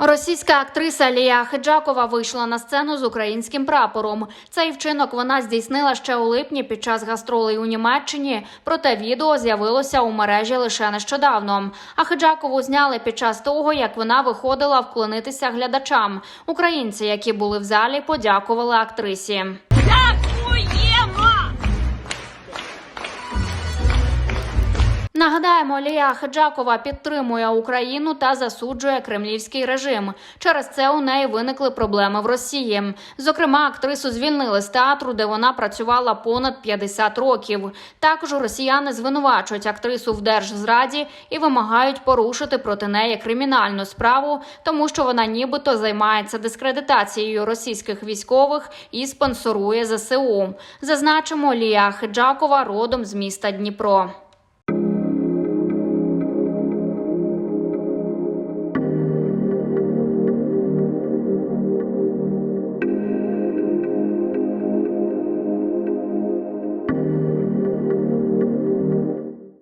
Російська актриса Лія Хиджакова вийшла на сцену з українським прапором. Цей вчинок вона здійснила ще у липні під час гастролей у Німеччині. Проте відео з'явилося у мережі лише нещодавно. А Хиджакову зняли під час того, як вона виходила вклонитися глядачам. Українці, які були в залі, подякували актрисі. Нагадаємо, Лія Хиджакова підтримує Україну та засуджує кремлівський режим. Через це у неї виникли проблеми в Росії. Зокрема, актрису звільнили з театру, де вона працювала понад 50 років. Також росіяни звинувачують актрису в держзраді і вимагають порушити проти неї кримінальну справу, тому що вона нібито займається дискредитацією російських військових і спонсорує ЗСУ. Зазначимо, Лія Хиджакова родом з міста Дніпро.